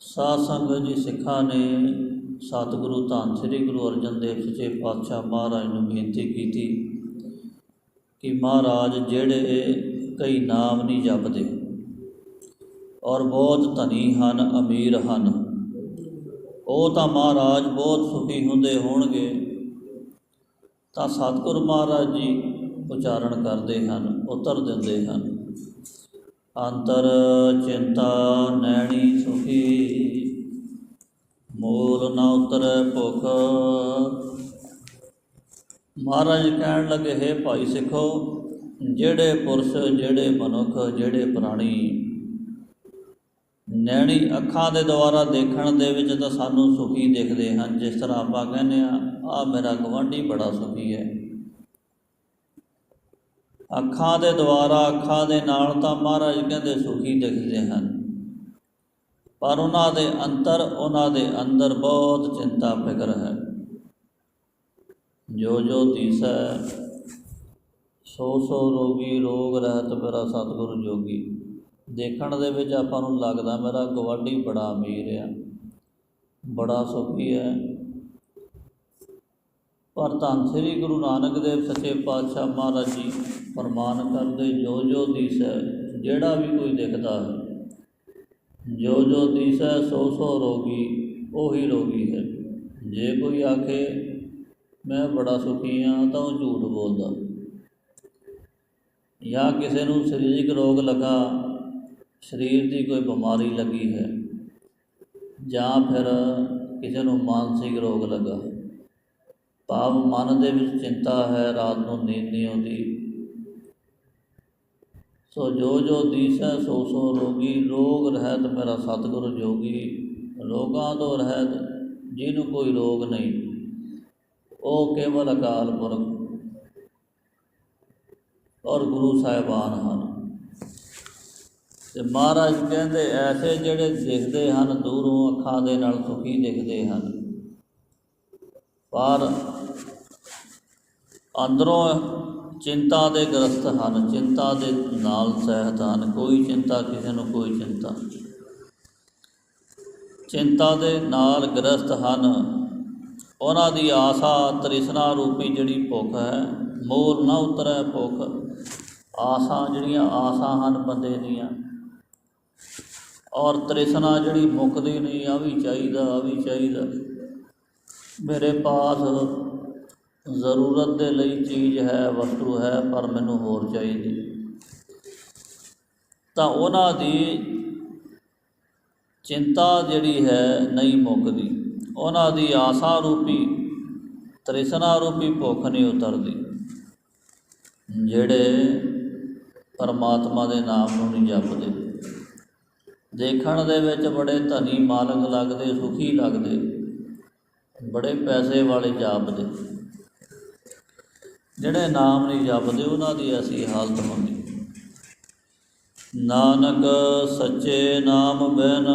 ਸਾਧ ਸੰਗਤ ਜੀ ਸਿੱਖਾਂ ਨੇ ਸਤਿਗੁਰੂ ਧੰਨ ਸ੍ਰੀ ਗੁਰੂ ਅਰਜਨ ਦੇਵ ਸੱਚੇ ਪਾਤਸ਼ਾਹ ਮਹਾਰਾਜ ਨੂੰ ਬੇਨਤੀ ਕੀਤੀ ਕਿ ਮਹਾਰਾਜ, ਜਿਹੜੇ ਕਈ ਨਾਮ ਨਹੀਂ ਜਪਦੇ ਔਰ ਬਹੁਤ ਧਨੀ ਹਨ, ਅਮੀਰ ਹਨ, ਉਹ ਤਾਂ ਮਹਾਰਾਜ ਬਹੁਤ ਸੁਖੀ ਹੁੰਦੇ ਹੋਣਗੇ, ਤਾਂ ਸਤਿਗੁਰ ਮਹਾਰਾਜ ਜੀ ਉਚਾਰਨ ਕਰਦੇ ਹਨ, ਉਤਰ ਦਿੰਦੇ ਹਨ। ਅੰਤਰ ਚਿੰਤਾ ਨੈਣੀ ਸੁਖੀ। ਮੂਲ ਨਾ ਉਤਰੈ ਭੁਖ। ਮਹਾਰਾਜ ਕਹਿਣ ਲੱਗੇ, ਹੈ ਭਾਈ ਸਿੱਖੋ, ਜਿਹੜੇ ਪੁਰਸ਼, ਜਿਹੜੇ ਮਨੁੱਖ, ਜਿਹੜੇ ਪ੍ਰਾਣੀ, ਨੈਣੀ ਅੱਖਾਂ ਦੇ ਦੁਆਰਾ ਦੇਖਣ ਦੇ ਵਿੱਚ ਤਾਂ ਸਾਨੂੰ ਸੁਖੀ ਦਿਖਦੇ ਹਨ। ਜਿਸ ਤਰ੍ਹਾਂ ਆਪਾਂ ਕਹਿੰਦੇ ਆ ਆ ਮੇਰਾ ਗਵਾਂਢੀ ਬੜਾ ਸੁਖੀ ਹੈ। ਅੱਖਾਂ ਦੇ ਦੁਆਰਾ ਅੱਖਾਂ ਦੇ ਨਾਲ ਤਾਂ ਮਹਾਰਾਜ ਕਹਿੰਦੇ ਸੁਖੀ ਦਿਖਦੇ ਹਨ। ਪਰ ਉਹਨਾਂ ਦੇ ਅੰਤਰ, ਉਹਨਾਂ ਦੇ ਅੰਦਰ ਬਹੁਤ ਚਿੰਤਾ ਫਿਕਰ ਹੈ। ਜੋ ਜੋ ਦੀਸੈ ਸੋ ਸੋ ਰੋਗੀ ਰੋਗ ਰਹਿਤ ਮੇਰਾ ਸਤਿਗੁਰੂ ਜੋਗੀ। ਦੇਖਣ ਦੇ ਵਿੱਚ ਆਪਾਂ ਨੂੰ ਲੱਗਦਾ ਮੇਰਾ ਗਵਾਂਢੀ ਬੜਾ ਅਮੀਰ ਆ। ਬੜਾ ਸੁਖੀ ਹੈ। ਪਰ ਧੰਨ ਸ੍ਰੀ ਗੁਰੂ ਨਾਨਕ ਦੇਵ ਸੱਚੇ ਪਾਤਸ਼ਾਹ ਮਹਾਰਾਜ ਜੀ ਫਰਮਾਨ ਕਰਦੇ ਜੋ ਜੋ ਦਿਸੈ, ਜਿਹੜਾ ਵੀ ਕੋਈ ਦੇਖਦਾ ਹੈ। ਜੋ ਜੋ ਦਿਸੈ ਸੋ ਸੋ ਰੋਗੀ, ਉਹੀ ਰੋਗੀ ਹੈ। ਜੇ ਕੋਈ ਆਖੇ, ਮੈਂ ਬੜਾ ਸੁਖੀ ਹਾਂ ਤਾਂ ਉਹ ਝੂਠ ਬੋਲਦਾ। ਜਾਂ ਕਿਸੇ ਨੂੰ ਸਰੀਰਕ ਰੋਗ ਲੱਗਾ, ਸਰੀਰ ਦੀ ਕੋਈ ਬਿਮਾਰੀ ਲੱਗੀ ਹੈ, ਜਾਂ ਫਿਰ ਕਿਸੇ ਨੂੰ ਮਾਨਸਿਕ ਰੋਗ ਲੱਗਾ। ਭਾਵ ਮਨ ਦੇ ਵਿੱਚ ਚਿੰਤਾ ਹੈ, ਰਾਤ ਨੂੰ ਨੀਂਦ ਨਹੀਂ ਆਉਂਦੀ। ਸੋ ਜੋ ਜੋ ਦੀਸੈ ਸੋ ਸੋ ਰੋਗੀ, ਰੋਗ ਰਹਿਤ ਮੇਰਾ ਸਤਿਗੁਰ ਜੋਗੀ। ਰੋਗਾਂ ਤੋਂ ਰਹਿਤ ਜਿਹਨੂੰ ਕੋਈ ਰੋਗ ਨਹੀਂ, ਉਹ ਕੇਵਲ ਅਕਾਲ ਪੁਰਖ ਔਰ ਗੁਰੂ ਸਾਹਿਬਾਨ ਹਨ। ਤੇ ਮਹਾਰਾਜ ਕਹਿੰਦੇ, ਐਸੇ ਜਿਹੜੇ ਦਿਖਦੇ ਹਨ, ਦੂਰੋਂ ਅੱਖਾਂ ਦੇ ਨਾਲ ਸੁਖੀ ਦਿਖਦੇ ਹਨ। ਪਰ ਅੰਦਰੋਂ ਚਿੰਤਾ ਦੇ ਗ੍ਰਸਤ ਹਨ, ਚਿੰਤਾ ਦੇ ਨਾਲ ਸਹਿਤ ਹਨ, ਕੋਈ ਚਿੰਤਾ ਕਿਸੇ ਨੂੰ ਕੋਈ ਚਿੰਤਾ ਚਿੰਤਾ ਦੇ ਨਾਲ ਗ੍ਰਸਤ ਹਨ। ਉਹਨਾਂ ਦੀ ਆਸਾ ਤ੍ਰਿਸ਼ਨਾ ਰੂਪੀ ਜਿਹੜੀ ਭੁੱਖ ਹੈ, ਮੋਰ ਨਾ ਉਤਰੈ ਭੁੱਖ। ਆਸਾਂ ਜਿਹੜੀਆਂ ਆਸਾਂ ਹਨ ਬੰਦੇ ਦੀਆਂ। ਔਰ ਤ੍ਰਿਸ਼ਨਾ ਜਿਹੜੀ ਮੁੱਕਦੀ ਨਹੀਂ, ਆ ਵੀ ਚਾਹੀਦਾ, ਆ ਵੀ ਚਾਹੀਦਾ। ਮੇਰੇ ਪਾਸ ਜ਼ਰੂਰਤ ਦੇ ਲਈ ਚੀਜ਼ ਹੈ, ਵਸਤੂ ਹੈ, ਪਰ ਮੈਨੂੰ ਹੋਰ ਚਾਹੀਦੀ। ਤਾਂ ਉਹਨਾਂ ਦੀ ਚਿੰਤਾ ਜਿਹੜੀ ਹੈ ਨਹੀਂ ਮੁੱਕਦੀ। ਉਹਨਾਂ ਦੀ ਆਸਾ ਰੂਪੀ, ਤ੍ਰਿਸ਼ਨਾ ਰੂਪੀ ਭੁੱਖ ਨਹੀਂ ਉਤਰਦੀ, ਜਿਹੜੇ ਪਰਮਾਤਮਾ ਦੇ ਨਾਮ ਨੂੰ ਨਹੀਂ ਜਪਦੇ। ਦੇਖਣ ਦੇ ਵਿੱਚ ਬੜੇ ਧਨੀ ਮਾਲਕ ਲੱਗਦੇ, ਸੁਖੀ ਲੱਗਦੇ, ਬੜੇ ਪੈਸੇ ਵਾਲੇ ਜਾਪਦੇ। ਜਿਹੜੇ ਨਾਮ ਨਹੀਂ ਜਪਦੇ, ਉਹਨਾਂ ਦੀ ਐਸੀ ਹਾਲਤ ਹੁੰਦੀ ਨਾਨਕ ਸੱਚੇ ਨਾਮ ਬਿਨ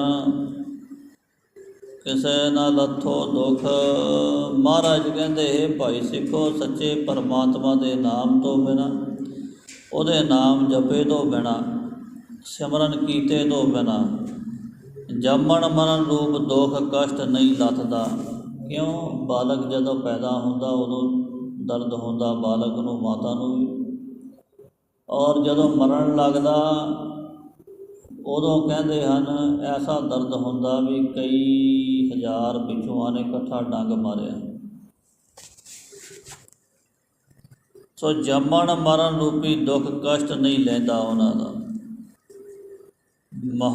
ਕਿਸੇ ਨਾ ਲੱਥੋ ਦੁਖ। ਮਹਾਰਾਜ ਕਹਿੰਦੇ, ਹੈ ਭਾਈ ਸਿੱਖੋ, ਸੱਚੇ ਪਰਮਾਤਮਾ ਦੇ ਨਾਮ ਤੋਂ ਬਿਨਾ, ਉਹਦੇ ਨਾਮ ਜਪੇ ਤੋਂ ਬਿਨਾ, ਸਿਮਰਨ ਕੀਤੇ ਤੋਂ ਬਿਨਾ, ਜੰਮਣ ਮਰਨ ਰੂਪ ਦੁੱਖ ਕਸ਼ਟ ਨਹੀਂ ਲੱਥਦਾ। ਕਿਉਂ? ਬਾਲਕ ਜਦੋਂ ਪੈਦਾ ਹੁੰਦਾ, ਉਦੋਂ ਦਰਦ ਹੁੰਦਾ ਬਾਲਕ ਨੂੰ, ਮਾਤਾ ਨੂੰ ਵੀ। ਔਰ ਜਦੋਂ ਮਰਨ ਲੱਗਦਾ, ਉਦੋਂ ਕਹਿੰਦੇ ਹਨ, ਐਸਾ ਦਰਦ ਹੁੰਦਾ ਵੀ ਕਈ ਹਜ਼ਾਰ ਪਿਛੂਆਂ ਨੇ ਇਕੱਠਾ ਡੰਗ ਮਾਰਿਆ। ਸੋ ਜੰਮਣ ਮਰਨ ਰੂਪੀ ਦੁੱਖ ਕਸ਼ਟ ਨਹੀਂ ਲੈਂਦਾ ਉਹਨਾਂ ਦਾ। ਮਹਾ